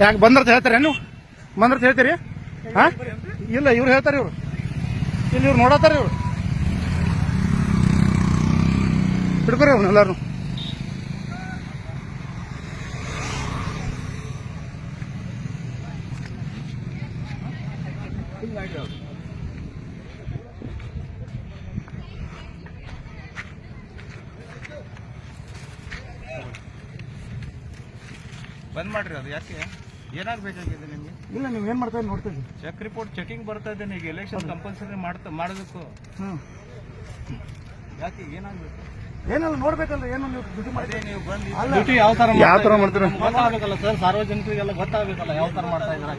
ಯಾಕೆ ಬಂದ್ರತ ಹೇಳ್ತಾರೆ ನೀವು ಬಂದ್ರತ ಹೇಳ್ತೀರಿ? ಹಾ? ಇಲ್ಲ, ಇವ್ರು ಹೇಳ್ತಾರೆ ಇವ್ರು. ಇಲ್ಲಿ ಇವ್ರು ನೋಡತ್ತಾರ ಇವ್ರು. ಹಿಡ್ಕೊರಿ ಅವ್ನು ಎಲ್ಲಾರು ಬಂದ್ ಮಾಡ್ರಿ ಅದು ಯಾಕೆ? ಏನಾಗಬೇಕಾಗಿದೆ ನಿಮಗೆ? ಇಲ್ಲ ನೀವು ಏನು ಮಾಡ್ತಾ ನೋಡ್ತೀನಿ ಚೆಕ್ ರಿಪೋರ್ಟ್ ಚೆಕಿಂಗ್ ಬರ್ತಾ ಇದ್ದೇನೆ ಈಗ ಎಲೆಕ್ಷನ್ ಕಂಪಲ್ಸರಿ ಮಾಡ್ತಾ ಮಾಡಬೇಕು. ಹ್ಞೂ ಯಾಕೆ ಏನಾಗಬೇಕು? ಏನಲ್ಲ ನೋಡ್ಬೇಕಲ್ಲ ಏನು ನೀವು ಡ್ಯೂಟಿ ಅದೇ ನೀವು ಬಂದು ಡ್ಯೂಟಿ ಯಾವ ಥರ ಯಾವ ಥರ ಮಾಡ್ತೀರಾ? ಗೊತ್ತಾಗಬೇಕಲ್ಲ ಸರ್ ಸಾರ್ವಜನಿಕರಿಗೆಲ್ಲ ಗೊತ್ತಾಗಬೇಕಲ್ಲ ಯಾವ ತರ ಮಾಡ್ತಾ ಇದ್ದಾರೆ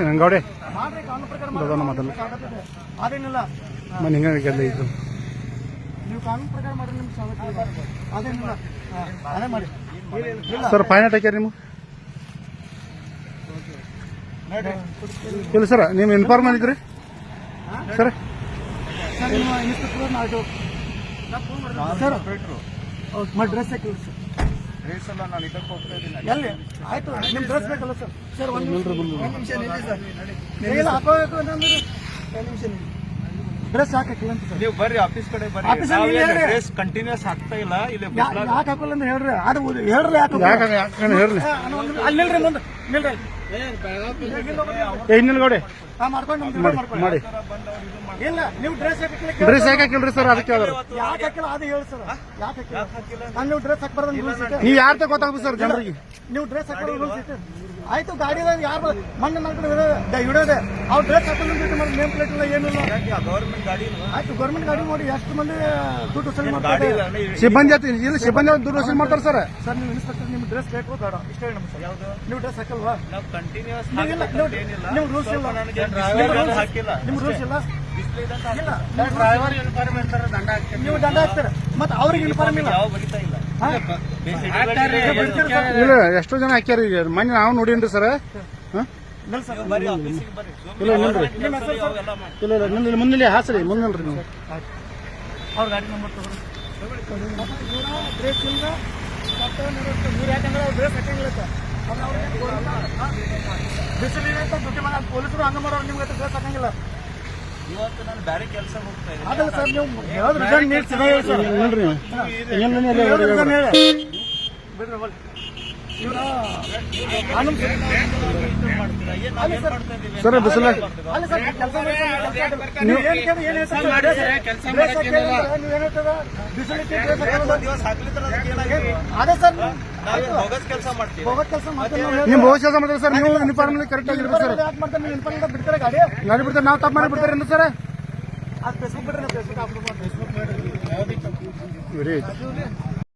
ಇಲ್ಲ ಗೌಡೆ. ಮಾಡ್ರಿ ಕಾನೂನು ಪ್ರಕಾರ ಮಾತಲ್ಲ. ಅದೇನಿಲ್ಲ. ಮನೆ ಹಿಂಗೆಲ್ಲ ಇದ್ದು ನೀವು ಕಾನೂನು ಪ್ರಕಾರ ಮಾಡ್ರಿ ನಿಮ್ಗೆ ಇದೆ. ಅದೇನಿಲ್ಲ. ಅದೇ ಮಾಡಿ ಇಲ್ಲ ಸರ್ ಫೈನ್ ಹಾಕ್ಯಾರ ನೀವು ಇಲ್ಲ ಸರ್ ನೀವು ಇನ್ಫಾರ್ಮ್ ಮಾಡಿದ್ರಿ? ಸರ್? ಸರ್ ಡ್ರೆಸ್ ಹಾಕಿಲ್ಲ ಸರ್ ಡ್ರೆಸ್ ಎಲ್ಲ ನಾನು ಇದಕ್ಕೆ ಹೋಗ್ತಾ ಇದ್ದೀನಿ. ಎಲ್ಲಿ? ಆಯ್ತು ನಿಮ್ಮ ಡ್ರೆಸ್ ಬೇಕಲ್ಲ ಸರ್. ಸರ್ ಒಂದು ನಿಮಿಷ. ನಿಲ್ಲಿ ಸರ್. ಇಲ್ಲ ಹಾಕೋಬೇಕು ಅಂತಂದ್ರೆ ಒಂದು ನಿಮಿಷ ನಿಲ್ಲಿ ಡ್ರೆಸ್ ಹಾಕಿಲ್ಲ ಅಂತ ಸರ್. ನೀವು ಬರ್ರಿ ಆಫೀಸ್ ಕಡೆ ಬರ್ರಿ. ಆಫೀಸ್ ಅಲ್ಲಿ. ಕಂಟಿನ್ಯೂಸ್ ಆಗ್ತಾ ಇಲ್ಲ ಇಲ್ಲಿ ಯಾ- ಯಾಕೆ ಹಾಕೋಲ್ಲ ಅಂತ ಹೇಳ್ರಿ. ಅದು ಹೇಳ್ರಿ ಯಾಕೆ ಯಾಕೆ ಯಾಕೆ ಹೇಳ್ರಿ. ಅಲ್ಲಿ ನಿಲ್ರಿ ಮುಂದೆ. ನಿಲ್ರಿ ಏ ಇನ್ನಿಲ್ಲ ಗೌಡೆ ಹಾ ಮಾಡ್ಕೊಂಡು ನಮ್ದು ಮಾಡಿ ಮಾಡ್ಕೊಂಡು. ಇಲ್ಲ ನೀವು ಡ್ರೆಸ್ ಡ್ರೆಸ್ ಯಾಕೆ ಹಾಕಿಲ್ರಿ ಸರ್. ಅದಕ್ಕೆ ಯಾಕೆ ಹಾಕಿಲ್ಲ ಅದು ಹೇಳಿ ಸರ್. ಯಾಕೆ ಹಾಕಿಲ್ಲ? ನೀವು ಡ್ರೆಸ್ ಹಾಕ್ಬಾರ್ದು ನೀವು ಯಾರ ತಗ ಗೊತ್ತಾಗ್ಬೇಕು ಸರ್ ಜನರಿಗೆ? ನೀವು ಡ್ರೆಸ್ ಹಾಕೋದು ಆಯ್ತು ಗಾಡಿದಾಗ ಯಾರು ಮಣ್ಣು ಮಾಡ್ಕೊಂಡು ಹಿಡಿಯೋದೆ ಅವ್ರು ಡ್ರೆಸ್ ಹಾಕೊಂಡು ನೇಮ್ ಪ್ಲೇಟ್ ಇಲ್ಲ. ಏನಿಲ್ಲ ಗವರ್ಮೆಂಟ್ ಗಾಡಿ? ಆಯ್ತು ಗೌರ್ಮೆಂಟ್ ಗಾಡಿ ನೋಡಿ ಎಷ್ಟು ಮಂದಿ ದುಡ್ಡು ವಸೂಲಿ ಗಾಡಿ ಮಾಡ್ತಾರೆ ಸಿಬ್ಬಂದಿ ಇಲ್ಲ ಸಿಬ್ಬಂದಿ ದುರ್ವ್ಯವಸ್ಥೆ ಮಾಡ್ತಾರೆ ಸರ್. ಸರ್ ನೀವು ಇನ್ಸ್ಪೆಕ್ಟರ್ ನಿಮ್ಗೆ ಡ್ರೆಸ್ ಬೇಕು ಬೇಡ. ಇಷ್ಟೇ ಹೇಳಿ ನಮ್ಗೆ ಸರ್. ಯಾವ್ದು? ನೀವು ಡ್ರೆಸ್ ಹಾಕಲ್ವಾ ನಾವು ಕಂಟಿನ್ಯೂಸ್ ನೀವು ಇಲ್ಲ, ನೀವು- ಏನಿಲ್ಲ ಇಲ್ಲ. ನನಗೆ ಡ್ರೈವರ್ ಹಾಕಿಲ್ಲ ನಿಮ್ಮ ರೂಲ್ಸ್ ಇಲ್ಲ ಡಿಸ್ಪ್ಲೇ ಇಲ್ಲ ಡ್ರೈವರ್ ಯೂನಿಫಾರ್ಮ್ ಇರ್ತಾರೆ ದಂಡ ಹಾಕ್ತಾರೆ ನೀವು ದಂಡ ಹಾಕ್ತಾರೆ ಮತ್ತೆ ಅವ್ರಿಗೆ ಇನ್ಫಾರ್ಮ್ ಇಲ್ಲ ಯಾವ ಬರಿತಾ ಇಲ್ಲ ಹಾ? ಇಲ್ಲ ಎಷ್ಟೋ ಜನ ಹಾಕ್ಯಾರ ಈಗ ಮೊನ್ನೆ ನಾವು ನೋಡಿನ್ರಿ ಸರ್ ಇಲ್ಲ ನಿಲ್ರಿ ಹೆಸರು. ಇಲ್ಲ ಇಲ್ಲ ಮುಂದೆ ಮುಂದಿಲ್ರಿ ನೀವು ಅವ್ರ ಗಾಡಿ ನಂಬರ್ ತಗೊಳ್ಳಿ ಬ್ರೇಕ್ ಇಲ್ಲ ಯಾಕಂದ್ರೆ ಬ್ರೇಕ್ ಕಟ್ಟಂಗಿಲ್ಲ ಹಾಕಂಗಿಲ್ಲ ಅಂತ. ಅಂದ್ರೆ ಅವ್ರಿಗೆ ಗೊತ್ತಿಲ್ಲ. ಬಿಸಿಲು ಇರುತ್ತೆ, ಡ್ಯೂಟಿ ಮಾಡೋ ಪೊಲೀಸರು ಹಂಗ ಮಾಡೋರು ನಿಮ್ಗೆ ಡ್ರೆಸ್ ಹಾಕಂಗಿಲ್ಲ ಇವತ್ತು ನಾನು ಬೇರೆ ಕೆಲಸ ಹೋಗ್ತಾ ಅದಲ್ಲ ಸರ್ ನೀವು ಹೇಳಿ ಸರ್ reason ಹೇಳಿ. ಬಿಡ್ರಿ. ಇವ್ರ ಸರ್. ಬಿಸಿಲ ಅಲ್ಲಿ ಸರ್ ಕೆಲಸ ನೀವು ಬಹುಶಃ ಕೆಲಸ ಮಾಡ್ತಾರೆ ಸರ್? ನೀವು ಯೂನಿಫಾರ್ಮ್ ಕರೆಕ್ಟ್ ಆಗಿರ್ಬೇಕು ಸರ್. ಗಾಡಿ? ಬಿಡ್ತಾರೆ? ನಾವು ತಪ್ಪು ಮಾಡಿ ಬಿಡ್ತಾರೆ ಸರ್? ಅದು ಫೇಸ್ಬುಕ್ ಬಿಡ್ರಿ ಫೇಸ್ಬುಕ್ ಫೇಸ್ಬುಕ್ ಮಾಡಿ ವೆರಿ